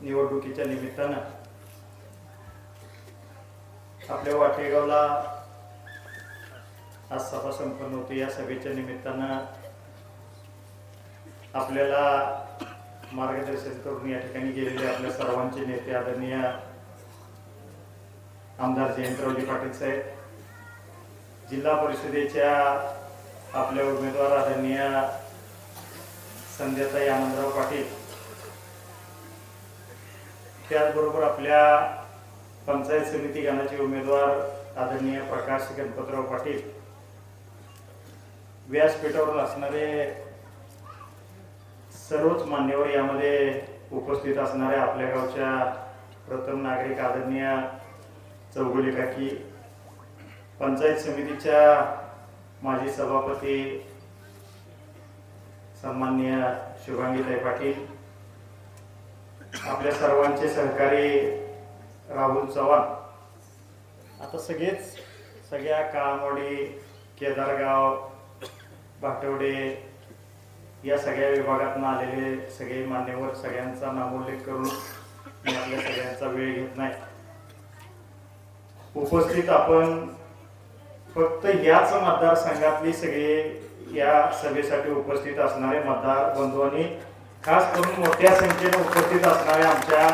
निवडणुकीच्या निमित्तानं आपल्या वाटेगावला आज सभा संपन्न होती. या सभेच्या निमित्तानं आपल्याला मार्गदर्शन करून या ठिकाणी गेलेले आपल्या सर्वांचे नेते आदरणीय आमदार जयंतरावजी पाटील साहेब जिल्हा परिषदेच्या आपल्या उमेदवार आदरणीय संध्याताई आनंदराव पाटील त्याचबरोबर आपल्या पंचायत समिती गणाचे उमेदवार आदरणीय प्रकाश गणपतराव पाटील. व्यासपीठावर असणारे सर्वच मान्यवर यामध्ये उपस्थित असणाऱ्या आपल्या गावच्या प्रथम नागरिक आदरणीय चौगुले काकी पंचायत समितीच्या माजी सभापती सन्माननीय शुभांगीताई पाटील आपल्या सर्वांचे सहकारी राहुल चव्हाण. आता सगळेच सगळ्या काळमवाडी केदारगाव भाटवडे या सगळ्या विभागातून आलेले सगळे मान्यवर सगळ्यांचा नामोल्लेख करून मी आपल्या सगळ्यांचा वेळ घेत नाही. उपस्थित आपण फक्त याच मतदारसंघातली सगळे या सभेसाठी उपस्थित असणारे मतदार बंधू आणि खास करून मोठ्या संख्येने उपस्थित असणाऱ्या आमच्या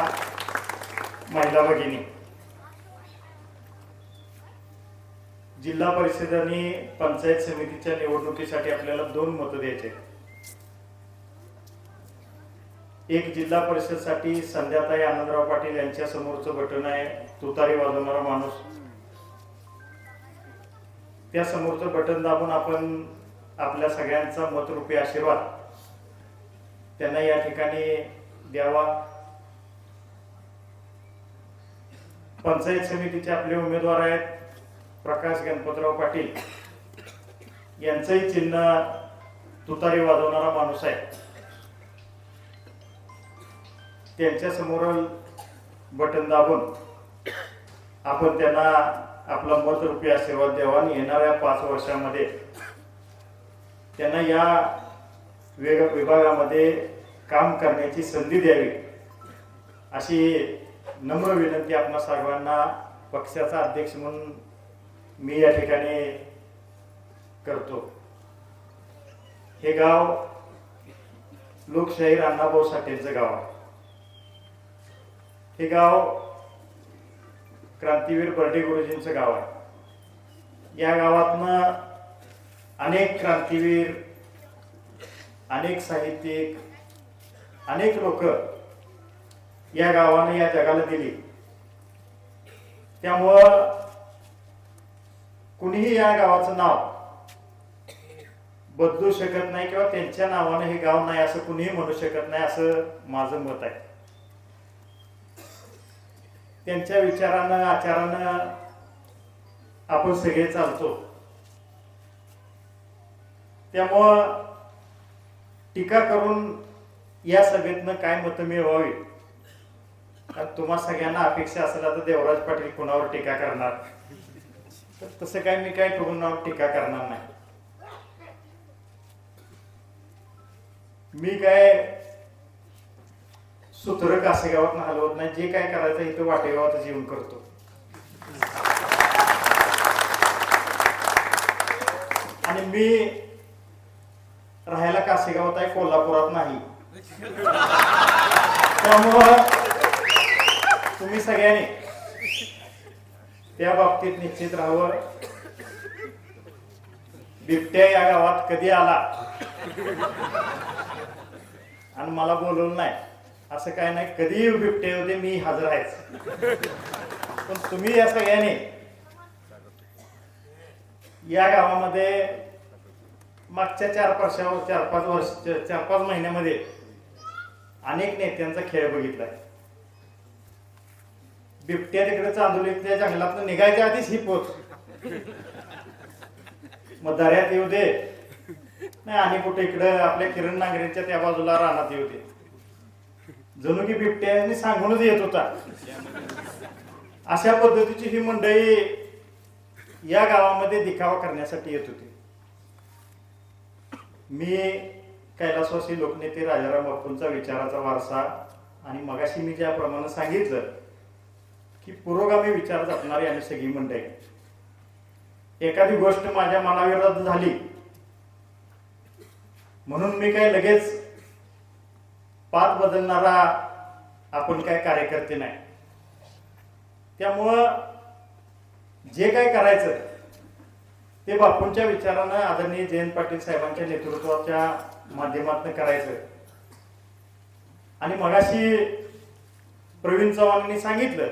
महिला भगिनी. जिल्हा परिषद आणि पंचायत समितीच्या निवडणुकीसाठी आपल्याला दोन मतं द्यायचे एक जिल्हा परिषदसाठी संध्याताई आनंदराव पाटील यांच्या समोरचं बटन आहे तुतारी वाजवणारा माणूस. त्या समोरचं बटन दाबून आपण आपल्या सगळ्यांचा मतरूपी आशीर्वाद त्यांना या ठिकाणी द्यावा. पंचायत समितीचे आपले उमेदवार आहेत प्रकाश गणपतराव पाटील. यांचंही चिन्ह तुतारी वाजवणारा माणूस आहे. त्यांच्यासमोर बटन दाबून आपण त्यांना आपला मतरूपी आशीर्वाद द्यावा आणि येणाऱ्या पाच वर्षामध्ये त्यांना या वेग विभागामध्ये काम करण्याची संधी द्यावी. अशी नम्र विनंती आपणा सर्वांना पक्षाचा अध्यक्ष म्हणून मी या ठिकाणी करतो. हे गाव लोकशाही अण्णाभाऊ साठेंचं गाव आहे. हे गाव क्रांतीवीर बर्डे गुरुजींचं गाव आहे. या गावातनं अनेक क्रांतीवीर अनेक साहित्यिक अनेक लोक या गावाने या जगाला दिली. त्यामुळं कुणीही या गावाचं नाव बदलू शकत नाही किंवा त्यांच्या नावानं हे गाव नाही असं कुणीही म्हणू शकत नाही असं माझं मत आहे. त्यांच्या विचारानं आचारानं आपण सगळे चालतो. त्यामुळं टीका करून या सभेतनं काय मतं मिळवावी तुम्हा सगळ्यांना अपेक्षा असेल आता देवराज पाटील कुणावर टीका करणार? तर तसं काय मी काय कुणावर टीका करणार नाही. मी काय सुतर कासेगावात हलवत नाही जे काय करायचं इथं वाटेगावात येऊन करतो. आणि मी राहायला कासेगावात आहे कोल्हापुरात नाही. त्यामुळं तुम्ही सगळ्यांनी त्या बाबतीत निश्चित राहावं. बिबट्या या गावात कधी आला? आणि मला बोलवलं नाही. असं काय नाही कधी बिबटे होते मी हजर आहेच. पण तुम्ही या सगळ्यांनी या गावामध्ये मागच्या चार पाच चार पाच वर्ष चार पाच महिन्यामध्ये अनेक नेत्यांचा खेळ बघितलाय. बिबट्या तिकडे चांदोलीतल्या जंगलात निघायच्या आधीच ही पोच मग दऱ्यात येऊ दे. नाही आणि कुठे इकडं आपल्या किरण नांगरेच्या त्या बाजूला रानात येऊ दे. जणू की बिबट्याने सांगूनच येत होता. अशा पद्धतीची ही मंडळी या गावामध्ये दिखावा करण्यासाठी येत होती. मी कैलासवासी लोकनेते राजाराम बापूंचा विचाराचा वारसा आणि मगाशी मी ज्याप्रमाणे सांगितलं की पुरोगामी विचार जपणारी आम्ही सगळी मंडळी. एखादी गोष्ट माझ्या मनाविरोधात झाली म्हणून मी काय लगेच पात बदलणारा आपण काय कार्यकर्ते नाही. त्यामुळं जे काय करायचं ते बापूंच्या विचारानं आदरणीय जयंत पाटील साहेबांच्या नेतृत्वाच्या माध्यमातून करायचं. आणि मगाशी प्रवीण चव्हाणांनी सांगितलं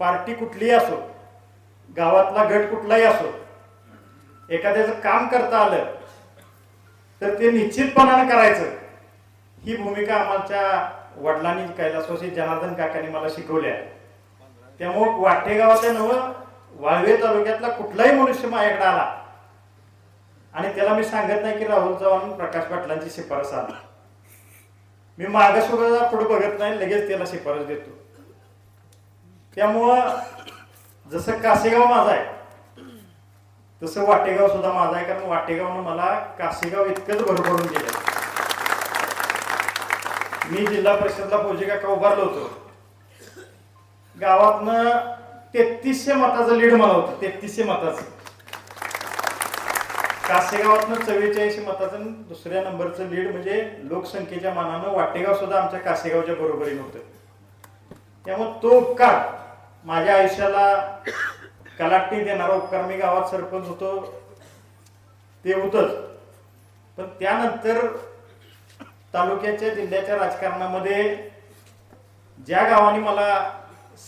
पार्टी कुठलीही असो गावातला गट कुठलाही असो एखाद्याचं काम करता आलं तर ते निश्चितपणानं करायचं. ही भूमिका आमच्या वडिलांनी कैलासवासी जनार्दन काकांनी मला शिकवल्या. त्यामुळं वाटेगावाच्या नवं वाळवे तालुक्यातला कुठलाही मनुष्य माझ्याकडे आला आणि त्याला मी सांगत नाही की राहुल चव्हाण प्रकाश पाटलांची शिफारस आली. मी मागं सुद्धा पुढे बघत नाही लगेच त्याला शिफारस देतो. त्यामुळं जसं कासेगाव माझा आहे तसं वाटेगाव सुद्धा माझा आहे कारण वाटेगावनं मला कासेगाव इतकंच भरभरून दिलं मी जिल्हा परिषदला फौजी काका उभारलो होतो. गावातनं तेहतीसशे मताचं लीड मला होतं तेहतीसशे मताचं. कासेगावातनं चव्वेचाळीशी मताचं दुसऱ्या नंबरचं लीड म्हणजे लोकसंख्येच्या मानानं वाटेगाव सुद्धा आमच्या कासेगावच्या बरोबरीनं होतं. त्यामुळे तो उपकार माझ्या आयुष्याला कलाटणी देणारा उपकार मी गावात सरपंच होतो ते होतच. पण त्यानंतर तालुक्याच्या जिल्ह्याच्या राजकारणामध्ये ज्या गावांनी मला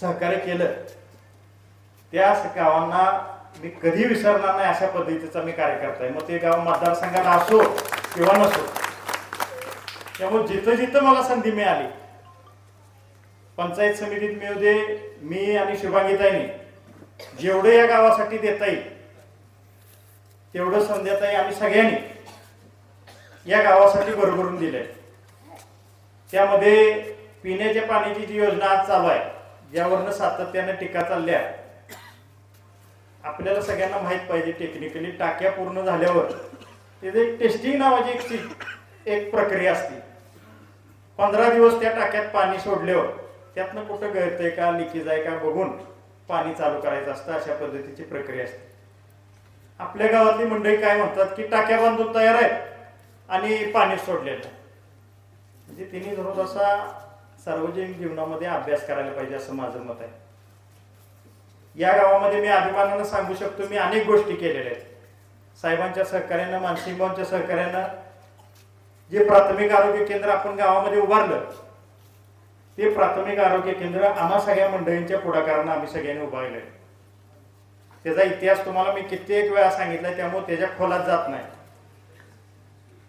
सहकार्य केलं त्या गावांना मी कधी विसरणार नाही अशा पद्धतीचा मी कार्यकर्ता आहे. मग ते गाव मतदारसंघात असो किंवा नसो त्यामुळे जिथं जिथं मला संधी मिळाली पंचायत समितीत मिळू दे मी आणि शुभांगीताईने जेवढं या गावासाठी देता येईल तेवढं संध्याताई आम्ही सगळ्यांनी या गावासाठी भरभरून दिलंय. त्यामध्ये पिण्याच्या पाण्याची जी योजना आज चालू आहे ज्यावरनं सातत्यानं टीका चालल्या. आपल्याला सगळ्यांना माहीत पाहिजे टेक्निकली टाक्या पूर्ण झाल्यावर तिथे टेस्टिंग नावाची एक एक प्रक्रिया असते. पंधरा दिवस त्या टाक्यात पाणी सोडल्यावर त्यातनं कुठं गळतंय का लिकेज आहे का बघून पाणी चालू करायचं असतं. अशा पद्धतीची प्रक्रिया असते. आपल्या गावातली मंडळी काय म्हणतात की टाक्या बांधून तयार आहेत आणि पाणी सोडलेलं. म्हणजे तिने थोडासा सार्वजनिक जीवनामध्ये अभ्यास करायला पाहिजे असं माझं मत आहे. या गावामध्ये मी अभिमानानं सांगू शकतो मी अनेक गोष्टी केलेल्या आहेत. साहेबांच्या सहकार्यानं मानसिंगांच्या सहकार्यानं जे प्राथमिक आरोग्य केंद्र आपण गावामध्ये उभारलं ते प्राथमिक आरोग्य केंद्र आम्हा सगळ्या मंडळींच्या पुढाकारानं आम्ही सगळ्यांनी उभारले त्याचा इतिहास तुम्हाला मी कित्येक वेळा सांगितलाय त्यामुळे त्याच्या खोलात जात नाही.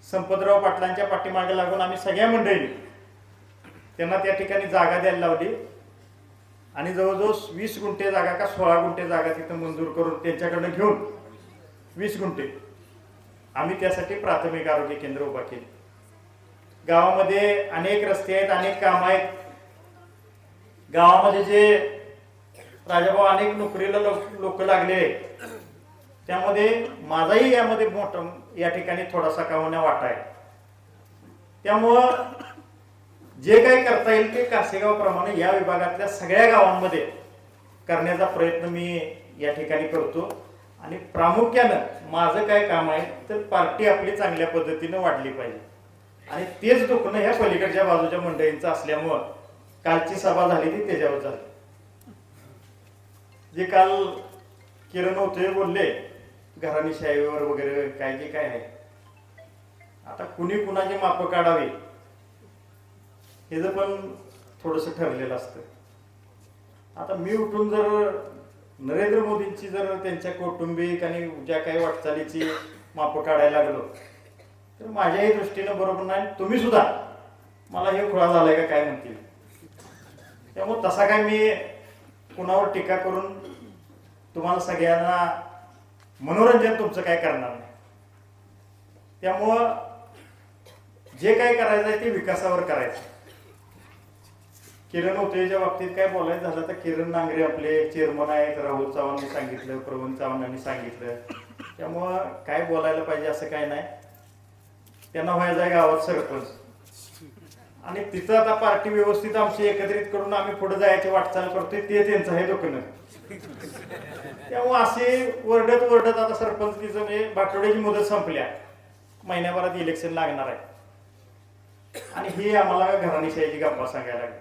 संपतराव पाटलांच्या पाठीमागे लागून आम्ही सगळ्या मंडळींनी त्यांना त्या ठिकाणी जागा द्यायला लावली. आणि जवळजवळ वीस गुंठे जागा का सोळा गुंठे जागा तिथं मंजूर करून त्यांच्याकडनं घेऊन वीस गुंठे आम्ही त्यासाठी प्राथमिक आरोग्य केंद्र उभा केले. गावामध्ये अनेक रस्ते आहेत अनेक काम आहेत. गावामध्ये जे राजाभाऊ अनेक नोकरीला लोक लोक लागले. आहेत. त्यामध्ये माझाही यामध्ये मोठा या ठिकाणी थोडासा कावण्या होण्या वाटा आहे. त्यामुळं जे काही करता येईल ते कासेगावप्रमाणे या विभागातल्या सगळ्या गावांमध्ये करण्याचा प्रयत्न मी या ठिकाणी करतो. आणि प्रामुख्यानं माझं काय काम आहे तर पार्टी आपली चांगल्या पद्धतीनं वाढली पाहिजे. आणि तेच दुखणं ह्या पलीकडच्या बाजूच्या मंडळींचं असल्यामुळं कालची सभा झाली ती त्याच्यावर झाली. जे काल किरण होते बोलले घराणी शाहीवर वगैरे काय जे काय आहे. आता कुणी कुणाची मापं काढावी? हे जर पण थोडंसं ठरलेलं असतं. आता मी उठून जर नरेंद्र मोदींची जर त्यांच्या कौटुंबिक आणि ज्या काही वाटचालीची मापं काढायला लागलो तर माझ्याही दृष्टीनं बरोबर नाही. तुम्ही सुद्धा. मला हे खुळा झालाय का काय म्हणतील. त्यामुळे तसा काय मी कुणावर टीका करून तुम्हाला सगळ्यांना मनोरंजन तुमचं काय करणार नाही. त्यामुळं जे काय करायचं आहे ते विकासावर करायचं. किरण होतेच्या बाबतीत काय बोलायचं झालं तर किरण नांगरे आपले चेअरमन आहेत राहुल चव्हाणांनी सांगितलं प्रवीण चव्हाणांनी सांगितलं. त्यामुळं काय बोलायला पाहिजे असं काय नाही. त्यांना व्हायचं आहे गावात सरपंच. आणि तिथं आता पार्टी व्यवस्थित आमची एकत्रित करून आम्ही पुढे जायची वाटचाल करतोय ते त्यांचं आहे दुखणं त्यामुळे असे वरडत वरडत आता सरपंच तिचं म्हणजे बाटोड्याची मुदत संपल्या. महिन्याभरात इलेक्शन लागणार आहे. आणि हे आम्हाला घराणीशाहीची गप्पा सांगायला लागली.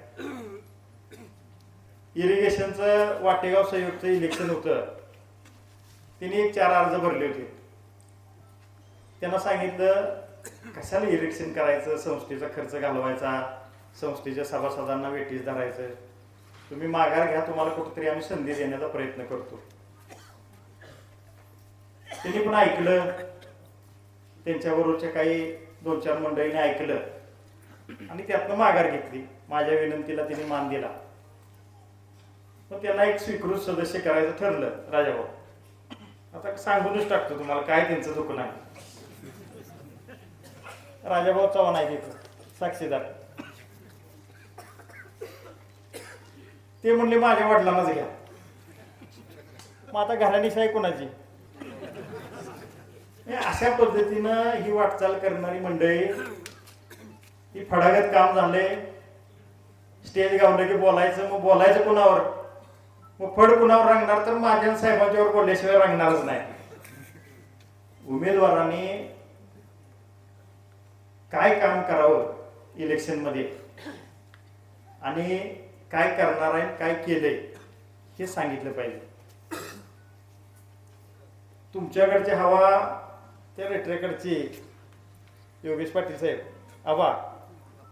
इरिगेशनचं वाटेगाव संयुक्त इलेक्शन होतं. तिने एक चार अर्ज भरले होते. त्यांना सांगितलं कशाला इलेक्शन करायचं? संस्थेचा खर्च घालवायचा संस्थेच्या सभासदांना वेटीस धरायचं. तुम्ही माघार घ्या तुम्हाला कुठेतरी आम्ही संधी देण्याचा प्रयत्न करतो. त्यांनी पण ऐकलं. त्यांच्याबरोबरच्या काही दोन चार मंडळीने ऐकलं. आणि त्यातनं माघार घेतली. माझ्या विनंतीला तिने मान दिला. मग त्यांना एक स्वीकृत सदस्य करायचं ठरलं राजाभाऊ. आता सांगूनच टाकतो तुम्हाला काय त्यांचं दुखणं आहे राजाभाऊ चव्हाण आहे तिथं साक्षीदार. ते म्हणले माझ्या वडिलांनाच घ्या मग आता घराणीशाही कोणाची? अशा पद्धतीनं ही वाटचाल करणारी मंडळी ही फडागत काम झालंय. स्टेज गावलं की बोलायचं मग बोलायचं कुणावर? मग फड कुणावर रंगणार तर माझ्या साहेबांच्यावर बोलल्याशिवाय रंगणारच नाही. उमेदवारांनी काय काम करावं इलेक्शनमध्ये आणि काय करणार आहे काय केलंय हे सांगितलं पाहिजे. तुमच्याकडची हवा त्या रेटरेकडची योगेश पाटील साहेब. आबा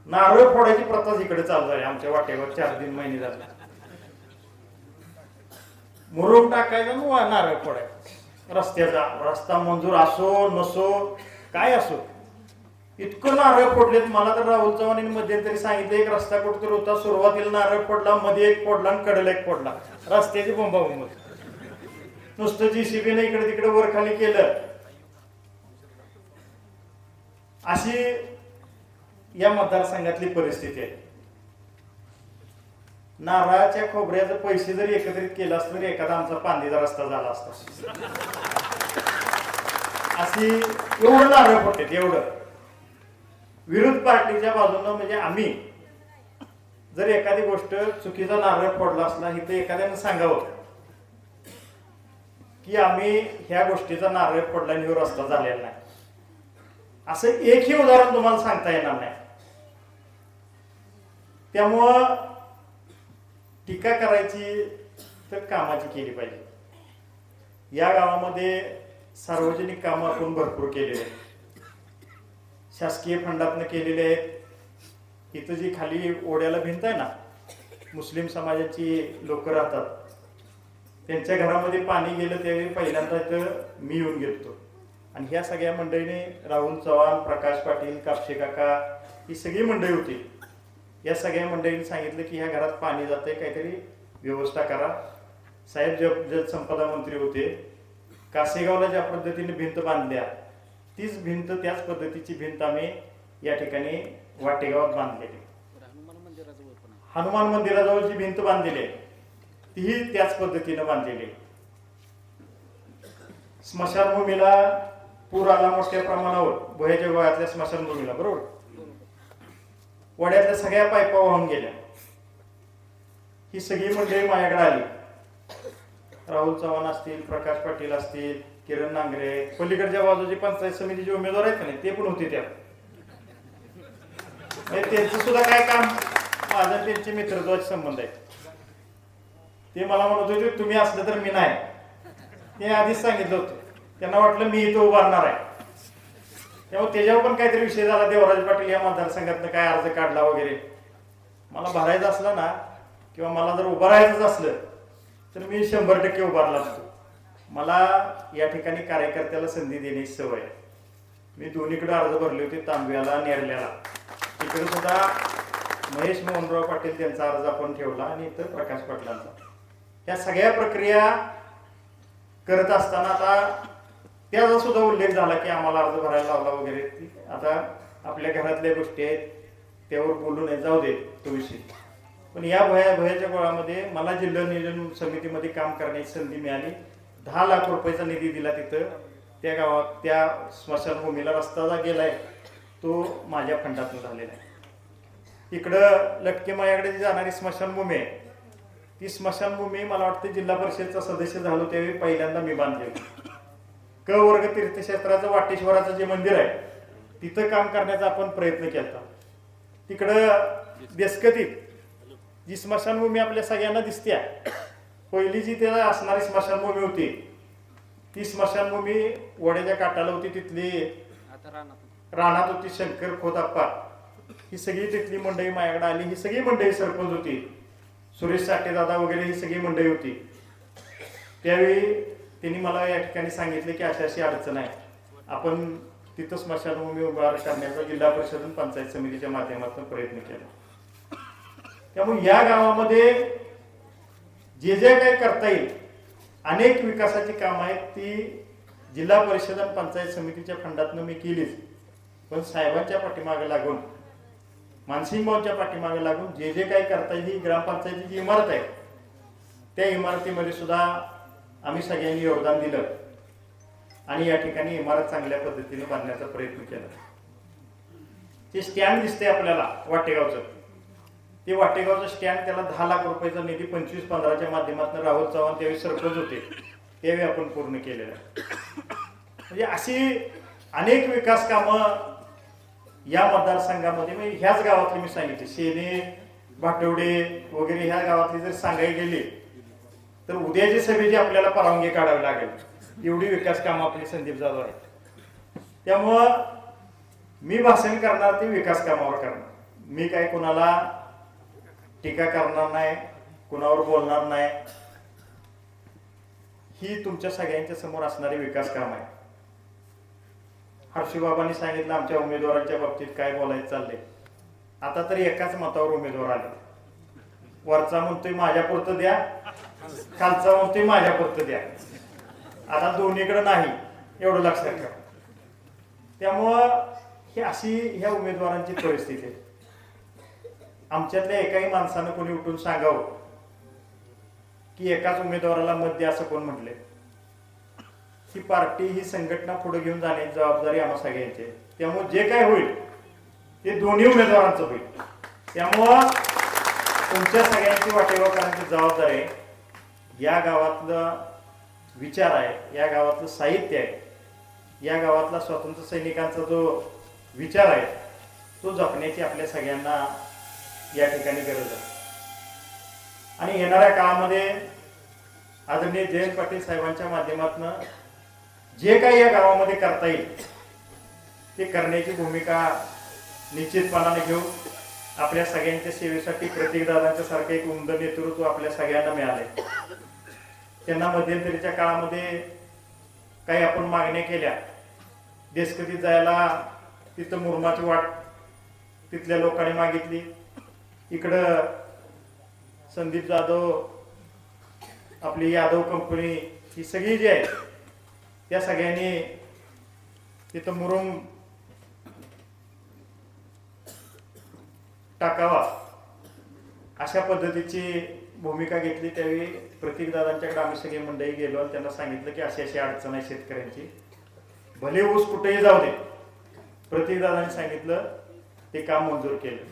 नारळ फोडायची प्रथा इकडे चालू झाली. आमच्या वाटेवर चार तीन महिने झाले. मुरुम टाकायचं नारळ फोडायचं. रस्त्याचा रस्ता मंजूर असो नसो काय असो. इतकं नारळ फोडलेत. मला तर राहुल चव्हाण मध्यंतरी सांगितलं एक रस्ता कुठतरी होता. सुरुवातीला नारळ फोडला मध्ये एक फोडला आणि कडेला एक फोडला. रस्त्याची बोंबाबोंब नुसतं जीसीबीने इकडे तिकडे वरखाली केलं. अशी या मतदारसंघातली परिस्थिती आहे. नारळाच्या खोबऱ्याचे पैसे जरी एकत्रित केलं असतं तरी एखादा आमचा पांदीचा रस्ता झाला असता. अशी एवढं नारळ पडते एवढं. विरोध पार्टीच्या बाजूनं म्हणजे आम्ही जर एखादी गोष्ट चुकीचा नारळ फोडला असला इथं एखाद्यानं सांगावं की आम्ही ह्या गोष्टीचा नारळ फोडला आणि रस्ता झालेला नाही. असं एकही उदाहरण तुम्हाला सांगता येणार नाही. त्यामुळं टीका करायची तर कामाची केली पाहिजे. या गावामध्ये सार्वजनिक कामं आपण भरपूर केलेले आहेत. शासकीय फंडातनं केलेले आहेत. इथं जी खाली ओढ्याला भिंत आहे ना मुस्लिम समाजाची लोक राहतात. त्यांच्या घरामध्ये पाणी गेलं त्यावेळी पहिल्यांदा इथं मी येऊन गेलो आणि ह्या सगळ्या मंडळीने राहुल चव्हाण प्रकाश पाटील कापशे काका ही सगळी मंडळी होती. या सगळ्या मंडळींनी सांगितलं की ह्या घरात पाणी जाते काहीतरी व्यवस्था करा. साहेब जल जलसंपदा मंत्री होते कासेगावला ज्या पद्धतीने भिंत बांधल्या तीच भिंत त्याच पद्धतीची भिंत आम्ही या ठिकाणी वाटेगावात बांधलेली. हनुमान मंदिराजवळ जी भिंत बांधलेली आहे. तीही त्याच पद्धतीनं बांधलेली आहे. स्मशानभूमीला पूर आला मोठ्या प्रमाणावर भयाच्या गोळ्यातल्या स्मशानभूमीला बरोबर? वड्यातल्या सगळ्या पायपा वाहून गेल्या. ही सगळी मंडळी माझ्याकडे आली. राहुल चव्हाण असतील प्रकाश पाटील असतील किरण नांगरे पलीकडच्या बाजूची पंचायत समितीचे उमेदवार आहेत का नाही ते पण होते त्या. म्हणजे त्यांचं सुद्धा काय काम? माझं त्यांचे मित्रत्वाचे संबंध आहे ते मला म्हणत होते तुम्ही असलं तर मी नाही. ते आधीच सांगितलं होतं. त्यांना वाटलं मी इथं उभारणार आहे. तेव्हा त्याच्यावर पण काहीतरी विषय झाला. देवराज पाटील या मतदारसंघातनं काय अर्ज काढला वगैरे. मला भरायचं असलं ना किंवा मला जर उभं राहायचंच असलं तर मी शंभर टक्के उभारला असतो मला या ठिकाणी कार्यकर्त्याला संधी देण्याची सवय आहे. मी दोन्हीकडे अर्ज भरले होते तांब्याला नेरल्याला. तिकडे सुद्धा महेश मोहनराव पाटील त्यांचा अर्ज आपण ठेवला आणि इतर प्रकाश पाटलांचा. या सगळ्या प्रक्रिया करत असताना आता त्याचा सुद्धा उल्लेख झाला की आम्हाला अर्ज भरायला लावला वगैरे. आता आपल्या घरातल्या गोष्टी आहेत त्यावर बोलू नये. जाऊ दे तो विषय. पण या भया भयाच्या गोळामध्ये मला जिल्हा नियोजन समितीमध्ये काम करण्याची संधी मिळाली. दहा लाख रुपयाचा निधी दिला तिथं. त्या गावात त्या स्मशानभूमीला रस्ता जा गेलाय. तो माझ्या फंडातून झालेला आहे. इकडं लटके मायाकडे जी जाणारी स्मशानभूमी आहे ती स्मशानभूमी मला वाटतं जिल्हा परिषदचा सदस्य झालो त्यावेळी पहिल्यांदा मी बांधली होती क वर्ग तीर्थक्षेत्राचं वाटेश्वराचं जे मंदिर आहे तिथं काम करण्याचा आपण प्रयत्न केला तिकडं देसकतीत जी स्मशानभूमी आपल्या सगळ्यांना दिसते पहिली जी त्याला असणारी स्मशानभूमी होती ती स्मशानभूमी वड्याच्या काटाला होती तिथली रानात होती शंकर खोदाप्पा. ही सगळी तिथली मंडळी माझ्याकडे आली ही सगळी मंडळी सरपंच होती. सुरेश साठे दादा वगैरे ही सगळी मंडळी होती. त्यावेळी त्यांनी मला या ठिकाणी सांगितले की अशा अशी अडचण आहे. आपण तिथं स्मशानभूमी उभार करण्याचा जिल्हा परिषद पंचायत समितीच्या माध्यमातून प्रयत्न केला. त्यामुळे या गावामध्ये जे जे काही करता येईल अनेक विकासाची कामं आहेत ती जिल्हा परिषद आणि पंचायत समितीच्या फंडातनं मी केलीच. पण साहेबांच्या पाठीमागे लागून मानसिंग भाऊच्या पाठीमागे लागून जे जे काही करता येईल ही ग्रामपंचायतीची जी इमारत आहे. त्या इमारतीमध्ये सुद्धा आम्ही सगळ्यांनी योगदान दिलं. आणि या ठिकाणी इमारत चांगल्या पद्धतीने बांधण्याचा प्रयत्न केला. ते स्टँड दिसते आपल्याला वाटेगावचं. ते वाटेगावचं स्टँड त्याला दहा लाख रुपयाचा निधी पंचवीस पंधराच्या माध्यमातून राहुल चव्हाण त्यावेळी सरपंच होते. त्यावेळी आपण पूर्ण केलेलं म्हणजे अशी अनेक विकास कामं या मतदारसंघामध्ये म्हणजे ह्याच गावातली मी सांगितली. शेने भाटवडे वगैरे ह्या गावातली जर सांगायला गेली तर उद्याची सभेची आपल्याला परवानगी काढावी लागेल एवढी विकास कामं आपली संदीप जाधव आहे त्यामुळं मी भाषण करणार ते विकास कामावर करणार. मी काय कोणाला टीका करणार नाही कुणावर बोलणार नाही. ही तुमच्या सगळ्यांच्या समोर असणारी विकास काम आहे हर्षीबाबांनी सांगितलं आमच्या उमेदवारांच्या बाबतीत काय बोलायचं चाललंय? आता तरी एकाच मतावर उमेदवार आले. वरचा म्हणतोय माझ्या पुरतं द्या खालचा म्हणतोय माझ्या पुरतं द्या. आता दोन्हीकडे नाही एवढं लक्षात ठेवा. त्यामुळं ही अशी ह्या उमेदवारांची परिस्थिती आहे. आमच्यातल्या एकाही माणसानं कोणी उठून सांगावं की एकाच उमेदवाराला मत द्या असं कोण म्हटले ही पार्टी ही संघटना पुढे घेऊन जाण्याची जबाबदारी आम्हा सगळ्यांची आहे. त्यामुळे जे काय होईल ते दोन्ही उमेदवारांचं होईल. त्यामुळं तुमच्या सगळ्यांची वाटेगावकरांची जबाबदारी आहे. या गावातलं विचार आहे या गावातलं साहित्य आहे या गावातला स्वातंत्र्य सैनिकांचा जो विचार आहे तो जपण्याची आपल्या सगळ्यांना या ठिकाणी गरज आहे. आणि येणाऱ्या काळामध्ये आदरणीय जयंत पाटील साहेबांच्या माध्यमातून जे काही या गावामध्ये करता येईल ते करण्याची भूमिका निश्चितपणाने घेऊ आपल्या सगळ्यांच्या सेवेसाठी प्रतीकदादांच्या सारखं एक उमद नेतृत्व आपल्या सगळ्यांना मिळालंय. त्यांना मध्यंतरीच्या काळामध्ये काही आपण मागण्या केल्या. देशकतीत जायला तिथं मुरमाची वाट तिथल्या लोकांनी मागितली. इकडं संदीप जाधव आपली यादव कंपनी ही सगळी जी आहे त्या सगळ्यांनी तिथं मुरुम टाकावा अशा पद्धतीची भूमिका घेतली त्यावेळी प्रतीकदादांच्याकडे आम्ही सगळे मंडळी गेलो आणि त्यांना सांगितलं की अशी अशी अडचण आहे शेतकऱ्यांची. भले ऊस कुठेही जाऊ दे प्रतीकदादांनी सांगितलं ते काम मंजूर केलं.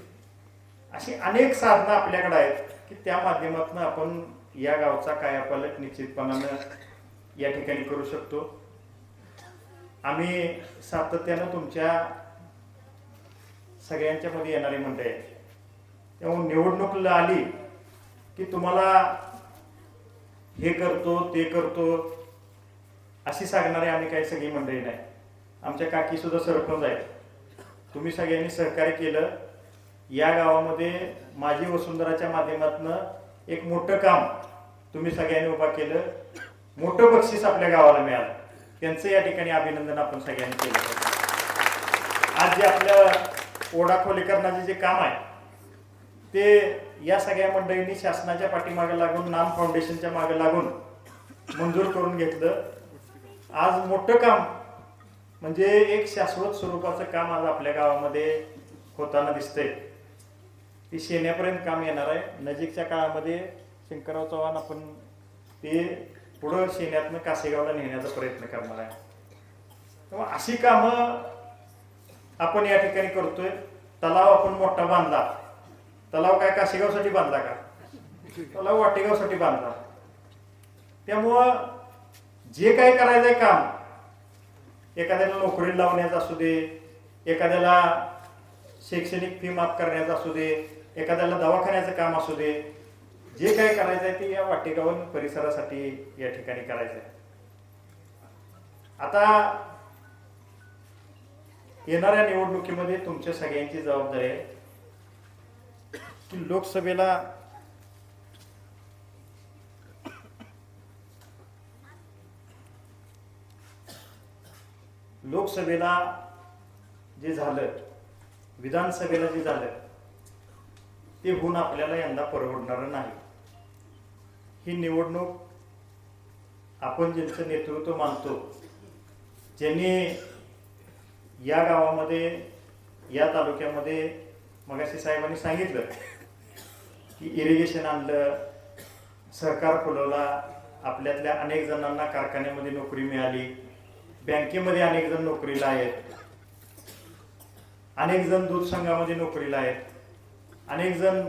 अशी अनेक साधनं आपल्याकडे आहेत की त्या माध्यमातून आपण या गावचा कायापालट निश्चितपणानं या ठिकाणी करू शकतो. आम्ही सातत्यानं तुमच्या सगळ्यांच्यामध्ये येणारी मंडळी आहेत. त्यामुळे निवडणूक आली की तुम्हाला हे करतो ते करतो अशी सांगणारे आम्ही काही सगळी मंडळी नाही. आमच्या काकी सुद्धा सरपंच आहेत. तुम्ही सगळ्यांनी सहकार्य केलं. या गावामध्ये माझी वसुंधराच्या माध्यमातून एक मोठं काम तुम्ही सगळ्यांनी उभा केलं. मोठं बक्षीस आपल्या गावाला मिळालं. त्यांचं या ठिकाणी अभिनंदन आपण सगळ्यांनी केलं. आज जे आपलं ओढा खोलीकरणाचे जे काम आहे ते या सगळ्या मंडळींनी शासनाच्या पाठीमागे लागून नाम फाउंडेशनच्या मागे लागून मंजूर करून घेतलं. आज मोठं काम म्हणजे एक शाश्वत स्वरूपाचं काम आज आपल्या गावामध्ये होताना दिसतंय. ती शेण्यापर्यंत काम येणार आहे. नजीकच्या काळामध्ये शंकरराव चव्हाण आपण ते पुढं शेण्यातनं कासेगावला नेण्याचा प्रयत्न करणार आहे. तेव्हा अशी कामं आपण या ठिकाणी करतोय. तलाव आपण मोठा बांधला. तलाव काय काशीगावसाठी बांधला का? तलाव वाटेगावसाठी बांधला. त्यामुळं जे काही करायचंय काम एखाद्याला नोकरी लावण्याचं असू दे एखाद्याला शैक्षणिक फी माफ करण्याचं असू दे एखाद्याला दवाखान्याचं काम असू दे जे काही करायचं आहे ते या वाटेगाव परिसरासाठी या ठिकाणी करायचं आहे आता येणाऱ्या निवडणुकीमध्ये तुमच्या सगळ्यांची जबाबदारी आहे. की लोकसभेला लोकसभेला जे झालं विधानसभेला जे झालं ते होऊन आपल्याला यंदा परवडणार नाही. ही निवडणूक आपण ज्यांचं नेतृत्व मानतो ज्यांनी या गावामध्ये या तालुक्यामध्ये मगाशी साहेबांनी सांगितलं की इरिगेशन आणलं सहकार फुलवला आपल्यातल्या अनेक जणांना कारखान्यामध्ये नोकरी मिळाली बँकेमध्ये अनेक जण नोकरीला आहेत. अनेक जण दूध संघामध्ये नोकरीला आहेत. अनेक जण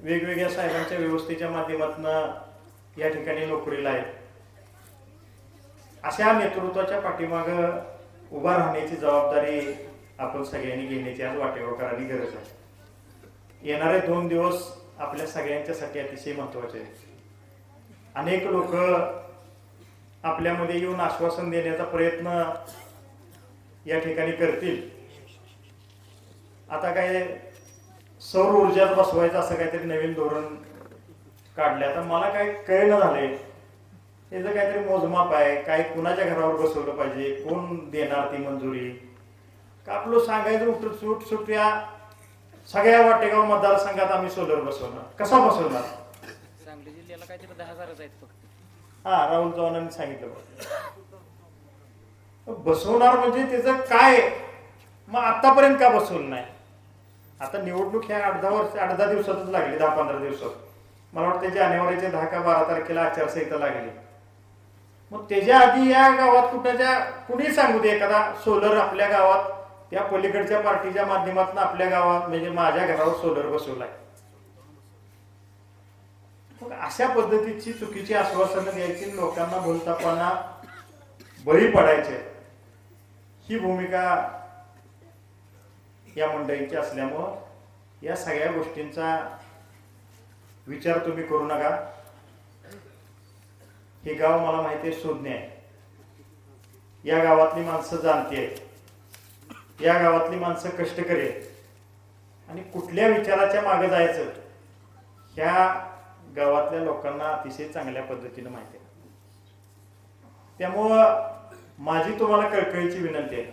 वेगवेगळ्या साहेबांच्या व्यवस्थेच्या माध्यमातून या ठिकाणी नोकरीला आहेत. अशा नेतृत्वाच्या पाठीमाग उभा राहण्याची जबाबदारी आपण सगळ्यांनी घेण्याची आज वाटेगावकरांनी गरज आहे. येणारे दोन दिवस आपल्या सगळ्यांच्यासाठी अतिशय महत्त्वाचे आहे. अनेक लोक आपल्यामध्ये येऊन आश्वासन देण्याचा प्रयत्न या ठिकाणी करतील. आता काय सौर ऊर्जात बसवायचं असं काहीतरी नवीन धोरण काढलं आता मला काय कळणं झालंय. त्याचं काहीतरी मोजमाप आहे. काय कुणाच्या घरावर बसवलं पाहिजे? कोण देणार ती मंजुरी? का आपलं सांगायचं उठ सुट सुट या सगळ्या वाटेगाव मतदारसंघात आम्ही सोलर बसवणार. कसा बसवणार? सांगली जिल्ह्याला काहीतरी दहा हजारच आहेत फक्त. हा राहुल चव्हाणांनी सांगितलं. बसवणार म्हणजे त्याचं काय? मग आतापर्यंत का बसवलं नाही? आता निवडणूक ह्या आठ दहा वर्ष आठ दहा दिवसातच लागली दहा पंधरा दिवसात. मला वाटतं जानेवारीच्या दहा का बारा तारखेला आचारसंहिता लागली. मग त्याच्या आधी या गावात कुठच्या कुणी सांगू दे एखादा? सोलर आपल्या गावात त्या पलीकडच्या पार्टीच्या माध्यमातून आपल्या गावात म्हणजे माझ्या घरावर सोलर बसवलाय. मग अशा पद्धतीची चुकीची आश्वासनं द्यायची लोकांना बोलतापणा बळी पडायचे. ही भूमिका या मंडळींची असल्यामुळं या सगळ्या गोष्टींचा विचार तुम्ही करू नका. हे गाव मला माहिती आहे शोधणे आहे. या गावातली माणसं जाणती आहेत या गावातली माणसं कष्टकरी आहेत आणि कुठल्या विचाराच्या मागे जायचं ह्या गावातल्या लोकांना अतिशय चांगल्या पद्धतीनं माहिती आहे. त्यामुळं माझी तुम्हाला कळकळीची विनंती आहे.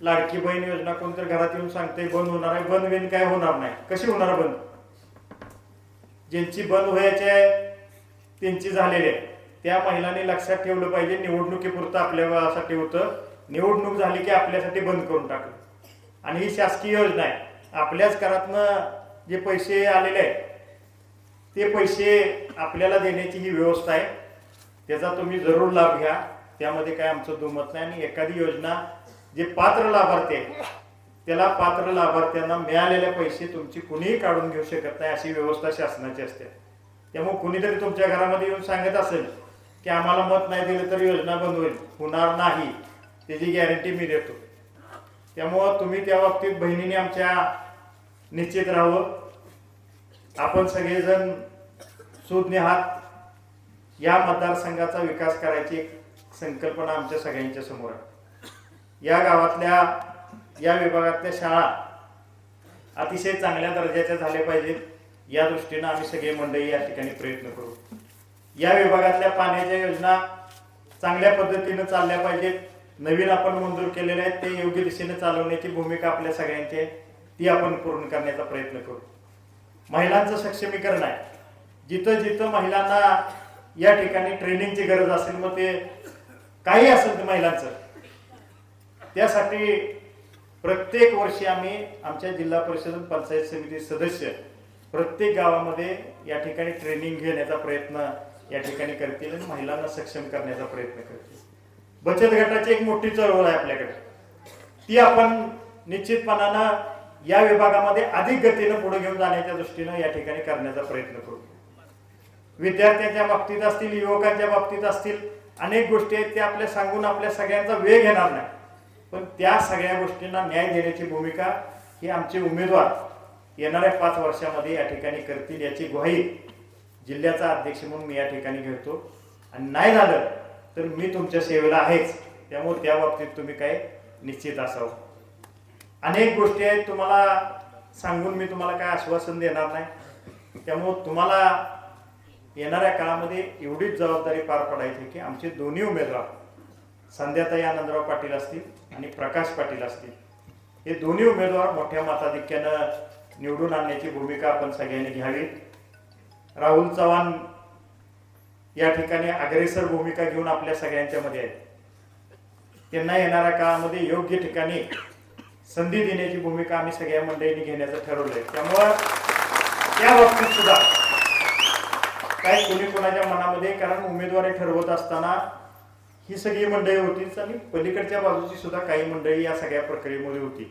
लाडकी बहीण योजना कोणतरी घरात येऊन सांगते बंद होणार आहे बंद बिन काय होणार नाही. कशी होणार बंद? ज्यांची बंद व्हायची आहे त्यांची झालेली आहे. त्या महिलांनी लक्षात ठेवलं पाहिजे निवडणुकीपुरतं आपल्यासाठी होतं निवडणूक झाली की आपल्यासाठी बंद करून टाकलं. आणि ही शासकीय योजना आहे. आपल्याच करातनं जे पैसे आलेले आहेत ते पैसे आपल्याला देण्याची ही व्यवस्था आहे. त्याचा तुम्ही जरूर लाभ घ्या. त्यामध्ये काय आमचं दुमत नाही. आणि एखादी योजना जे पात्र लाभार्थी आहे त्याला पात्र लाभार्थ्यांना मिळालेले पैसे तुमची कुणीही काढून घेऊ शकत नाही अशी व्यवस्था शासनाची असते. त्यामुळे कुणीतरी तुमच्या घरामध्ये येऊन सांगत असेल की आम्हाला मत नाही दिलं तर योजना बंद होईल. होणार नाही. त्याची गॅरंटी मी देतो. त्यामुळं तुम्ही त्या बाबतीत बहिणीने आमच्या निश्चित राहावं. आपण सगळेजण सुज्ञ आहात. या मतदारसंघाचा विकास करायची संकल्पना आमच्या सगळ्यांच्या समोर आहे. या गावातल्या या विभागातल्या शाळा अतिशय चांगल्या दर्जाच्या झाल्या पाहिजेत या दृष्टीनं आम्ही सगळे मंडळी या ठिकाणी प्रयत्न करू. या विभागातल्या पाण्याच्या योजना चांगल्या पद्धतीनं चालल्या पाहिजेत. नवीन आपण मंजूर केलेले आहेत ते योग्य दिशेने चालवण्याची भूमिका आपल्या सगळ्यांची आहे ती आपण पूर्ण करण्याचा प्रयत्न करू. महिलांचं सक्षमीकरण आहे. जिथं जिथं महिलांना या ठिकाणी ट्रेनिंगची गरज असेल मग ते काही असेल ते महिलांचं. त्यासाठी प्रत्येक वर्षी आम्ही आमच्या जिल्हा परिषद पंचायत समिती सदस्य प्रत्येक गावामध्ये या ठिकाणी ट्रेनिंग घेण्याचा प्रयत्न या ठिकाणी करतील आणि महिलांना सक्षम करण्याचा प्रयत्न करतील. बचत गटाची एक मोठी चळवळ आहे आपल्याकडे. ती आपण निश्चितपणानं या विभागामध्ये अधिक गतीनं पुढे घेऊन जाण्याच्या दृष्टीनं या ठिकाणी करण्याचा प्रयत्न करू. विद्यार्थ्यांच्या बाबतीत असतील युवकांच्या बाबतीत असतील अनेक गोष्टी आहेत त्या आपल्या सांगून आपल्या सगळ्यांचा वेग घेणार नाही. पण त्या सगळ्या गोष्टींना न्याय देण्याची भूमिका ही आमचे उमेदवार येणाऱ्या पाच वर्षामध्ये या ठिकाणी करतील याची ग्वाही जिल्ह्याचा अध्यक्ष म्हणून मी या ठिकाणी घेतो. आणि नाही झालं तर मी तुमच्या सेवेला आहेच. त्यामुळे त्या बाबतीत तुम्ही काय निश्चित असावं. अनेक गोष्टी आहेत तुम्हाला सांगून मी तुम्हाला काय आश्वासन देणार नाही. त्यामुळं तुम्हाला येणाऱ्या काळामध्ये एवढीच जबाबदारी पार पडायची की आमचे दोन्ही उमेदवार संध्याताई आनंदराव पाटील असतील आणि प्रकाश पाटील असतील. हे दोन्ही उमेदवार मोठ्या मताधिक्यानं निवडून आणण्याची भूमिका आपण सगळ्यांनी घ्यावी. राहुल चव्हाण या ठिकाणी अग्रेसर भूमिका घेऊन आपल्या सगळ्यांच्या मध्ये आहेत. त्यांना येणाऱ्या काळामध्ये योग्य ठिकाणी संधी देण्याची भूमिका आम्ही सगळ्या मंडळींनी घेण्याचं ठरवलंय. त्यामुळं त्या बाबतीत सुद्धा काही कोणी कोणाच्या मनामध्ये कारण उमेदवारी ठरवत असताना ही सगळी मंडळी होतीच आणि पलीकडच्या बाजूची सुद्धा काही मंडळी या सगळ्या प्रक्रियेमध्ये होती.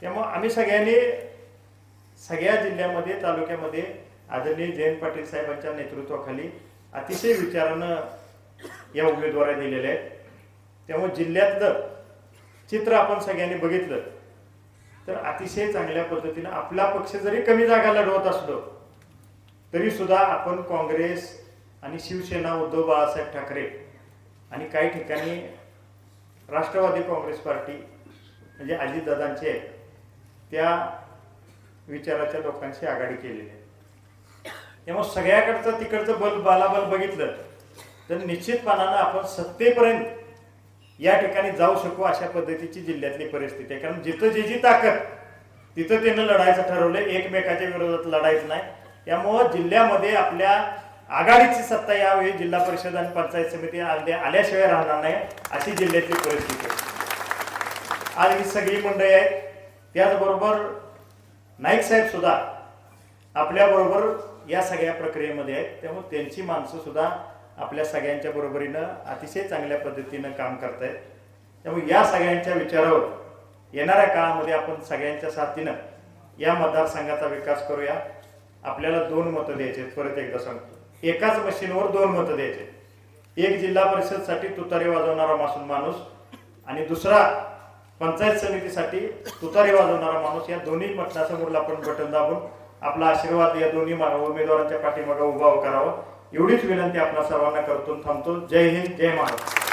त्यामुळं आम्ही सगळ्यांनी सगळ्या जिल्ह्यामध्ये तालुक्यामध्ये आदरणीय जयंत पाटील साहेबांच्या नेतृत्वाखाली अतिशय विचारानं या उमेदवाऱ्या दिलेल्या आहेत. त्यामुळे जिल्ह्यातलं चित्र आपण सगळ्यांनी बघितलं तर अतिशय चांगल्या पद्धतीनं आपला पक्ष जरी कमी जागा लढवत असलो तरी सुद्धा आपण काँग्रेस आणि शिवसेना उद्धव बाळासाहेब ठाकरे आणि काही ठिकाणी राष्ट्रवादी काँग्रेस पार्टी म्हणजे अजितदादांचे त्या विचाराच्या लोकांशी आघाडी केलेली आहे. त्यामुळे सगळ्याकडचं तिकडचं बल बालाबल बघितलं तर निश्चितपणानं आपण सत्तेपर्यंत या ठिकाणी जाऊ शकू अशा पद्धतीची जिल्ह्यातली परिस्थिती आहे. कारण जिथं जे जी ताकद तिथं त्यानं लढायचं ठरवलं एकमेकाच्या विरोधात लढायचं नाही. त्यामुळं जिल्ह्यामध्ये आपल्या आघाडीची सत्ता यावेळी जिल्हा परिषद आणि पंचायत समिती आल्याशिवाय राहणार नाही अशी जिल्ह्यातली परिस्थिती आहे. आज ही सगळी मंडळी आहेत. त्याचबरोबर नाईक साहेब सुद्धा आपल्याबरोबर या सगळ्या प्रक्रियेमध्ये आहेत. त्यामुळे त्यांची माणसं सुद्धा आपल्या सगळ्यांच्या बरोबरीनं अतिशय चांगल्या पद्धतीनं काम करतायत त्यामुळे या सगळ्यांच्या विचारावर येणाऱ्या काळामध्ये आपण सगळ्यांच्या साथीनं या मतदारसंघाचा विकास करूया. आपल्याला दोन मतं द्यायचे परत एकदा सांगतो. एकाच मशीनवर दोन मतं द्यायचे एक जिल्हा परिषदसाठी तुतारी वाजवणारा मासून माणूस आणि दुसरा पंचायत समितीसाठी तुतारी वाजवणारा माणूस. या दोन्ही मटणासमोरला आपण बटन दाबून आपला आशीर्वाद या दोन्ही उमेदवारांच्या पाठीमागे उभा करावा. एवढीच विनंती आपल्या सर्वांना करतो थांबतो. जय हिंद जय महाराष्ट्र.